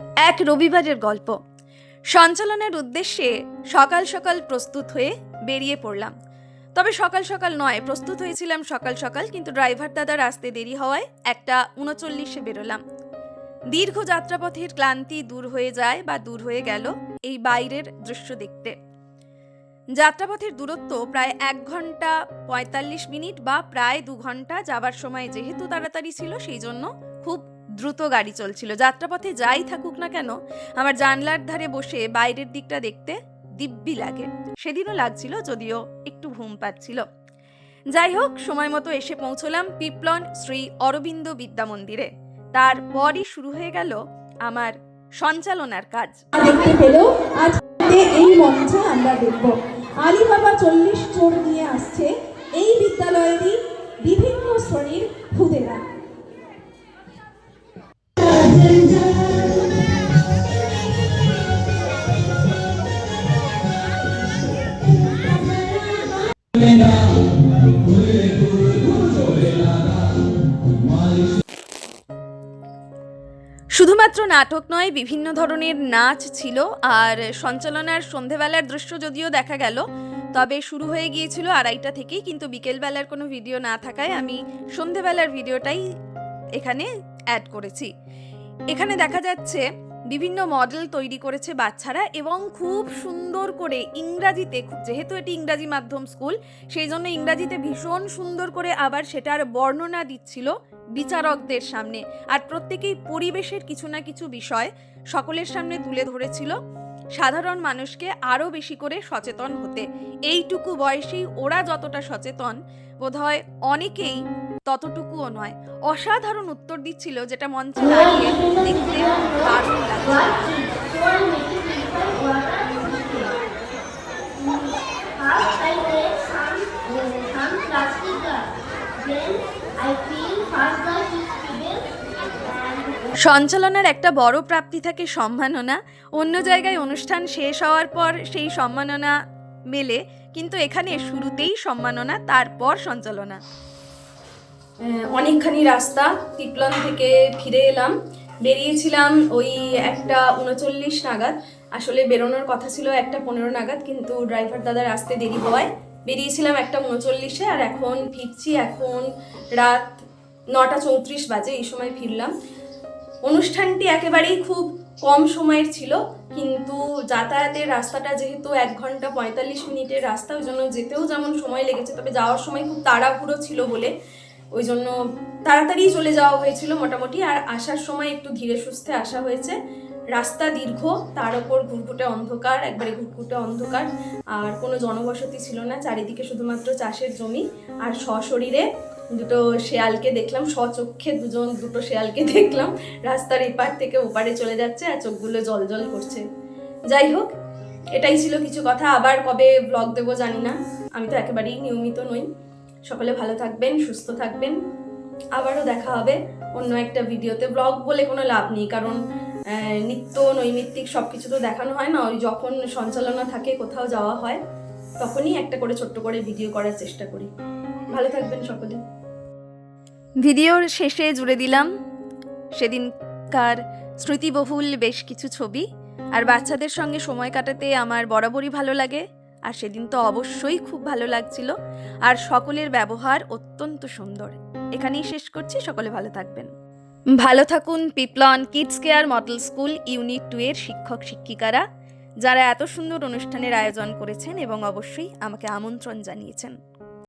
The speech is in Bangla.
এক রবিবারের গল্প। সঞ্চালনের উদ্দেশ্যে সকাল সকাল প্রস্তুত হয়ে বেরিয়ে পড়লাম। তবে সকাল সকাল নয়, প্রস্তুত হয়েছিলাম সকাল সকাল, কিন্তু ড্রাইভার দাদার আসতে দেরি হওয়ায় একটা উনচল্লিশে বেরোলাম। দীর্ঘ যাত্রাপথের ক্লান্তি দূর হয়ে যায় বা দূর হয়ে গেল এই বাইরের দৃশ্য দেখতে। যাত্রাপথের দূরত্ব প্রায় এক ঘণ্টা পঁয়তাল্লিশ মিনিট বা প্রায় দু ঘণ্টা যাবার সময় যেহেতু তাড়াতাড়ি ছিল, সেই জন্য খুব দ্রুত গাড়ি চলছিল। যাত্রাপথে যাই থাকুক না কেন, আমার জানলার ধারে বসে বাইরের দিকটা দেখতে দিব্যি লাগে। সেদিনও লাগছিল যদিও একটু ঘুম পাচ্ছিল। যাই হোক, সময় মতো এসে পৌঁছলাম পিপলন শ্রী অরবিন্দ বিদ্যা মন্দিরে। তারপরই শুরু হয়ে গেল আমার সঞ্চালনার কাজ। এই মঞ্চে আমরা দেখব। আলিবাবা চল্লিশ চোর নিয়ে আসছে এই বিদ্যালয়েরই বিভিন্ন শ্রেণির শুধুমাত্র নাটক নয়, বিভিন্ন ধরনের নাচ ছিল আর সঞ্চালনার সন্ধেবেলার দৃশ্য যদিও দেখা গেল, তবে শুরু হয়ে গিয়েছিল আড়াইটা থেকেই, কিন্তু বিকেলবেলার কোনো ভিডিও না থাকায় আমি সন্ধেবেলার ভিডিওটাই এখানে অ্যাড করেছি। এখানে দেখা যাচ্ছে বিভিন্ন মডেল তৈরি করেছে বাচ্চারা এবং খুব সুন্দর করে ইংরাজিতে, যেহেতু এটি ইংরাজি মাধ্যম স্কুল, সেই জন্য ইংরাজিতে ভীষণ সুন্দর করে আবার সেটার বর্ণনা দিচ্ছিল বিচারকদের সামনে। আর প্রত্যেকেই পরিবেশের কিছু না কিছু বিষয় সকলের সামনে তুলে ধরেছিল। সাধারণ মানুষকে আরও বেশি করে সচেতন হতে। এইটুকু বয়সেই ওরা যতটা সচেতন, বোধহয় অনেকেই ততটুকুও নয়, অসাধারণ উত্তর দিচ্ছিল যেটা মঞ্চে দাঁড়িয়ে দেখতে দারুণ সঞ্চালনার একটা বড় প্রাপ্তি থাকে সম্মাননা। অন্য জায়গায় অনুষ্ঠান শেষ হওয়ার পর সেই সম্মাননা মেলে, কিন্তু এখানে শুরুতেই সম্মাননা, তারপর সঞ্চালনা। অনেকখানি রাস্তা পিপলন থেকে ফিরে এলাম। বেরিয়েছিলাম ওই একটা উনচল্লিশ নাগাদ। আসলে বেরোনোর কথা ছিল একটা পনেরো নাগাদ, কিন্তু ড্রাইভার দাদা আসতে দেরি হওয়ায় বেরিয়েছিলাম একটা উনচল্লিশে আর এখন ফিরছি এখন রাত নটা চৌত্রিশ বাজে, এই সময় ফিরলাম। অনুষ্ঠানটি একেবারেই খুব কম সময়ের ছিল, কিন্তু যাতায়াতের রাস্তাটা যেহেতু এক ঘণ্টা পঁয়তাল্লিশ মিনিটের রাস্তা, ওই জন্য যেতেও যেমন সময় লেগেছে, তবে যাওয়ার সময় খুব তাড়াহুড়ো ছিল বলে ওই জন্য তাড়াতাড়ি চলে যাওয়া হয়েছিল মোটামুটি, আর আসার সময় একটু ধীরে সুস্থে আসা হয়েছে। রাস্তা দীর্ঘ, তার ওপর ঘুরঘুটে অন্ধকার, একবারে ঘুটঘুটে অন্ধকার। আর কোনো জনবসতি ছিল না, চারিদিকে শুধুমাত্র চাষের জমি আর সশরীরে দুটো শেয়ালকে দেখলাম স্বচক্ষে দুজন দুটো শেয়ালকে দেখলাম। রাস্তার এপার থেকে ওপারে চলে যাচ্ছে আর চোখগুলো জল জল করছে। যাই হোক, এটাই ছিল কিছু কথা। আবার কবে ব্লগ দেবো জানি না। আমি তো একেবারেই নিয়মিত নই। সকলে ভালো থাকবেন, সুস্থ থাকবেন। আবারও দেখা হবে অন্য একটা ভিডিওতে ব্লগ বলে কোনো লাভ নেই, কারণ নিত্য নৈমিত্তিক সব কিছু তো দেখানো হয় না, ওই যখন সঞ্চালনা থাকে কোথাও যাওয়া হয়, তখনই একটা করে ছোট্ট করে ভিডিও করার চেষ্টা করি। ভালো থাকবেন সকলে। ভিডিওর শেষে জুড়ে দিলাম সেদিনকার স্মৃতিবহুল বেশ কিছু ছবি, আর বাচ্চাদের সঙ্গে সময় কাটাতে আমার বরাবরই ভালো লাগে। আর সেদিন তো অবশ্যই খুব ভালো লাগছিল। আর সকলের ব্যবহার অত্যন্ত সুন্দর। এখানেই শেষ করছি, সকলে ভালো থাকবেন। ভালো থাকুন পিপলন kids care model school unit two এর শিক্ষক শিক্ষিকারা, যারা এত সুন্দর অনুষ্ঠানের আয়োজন করেছেন এবং অবশ্যই আমাকে আমন্ত্রণ জানিয়েছেন।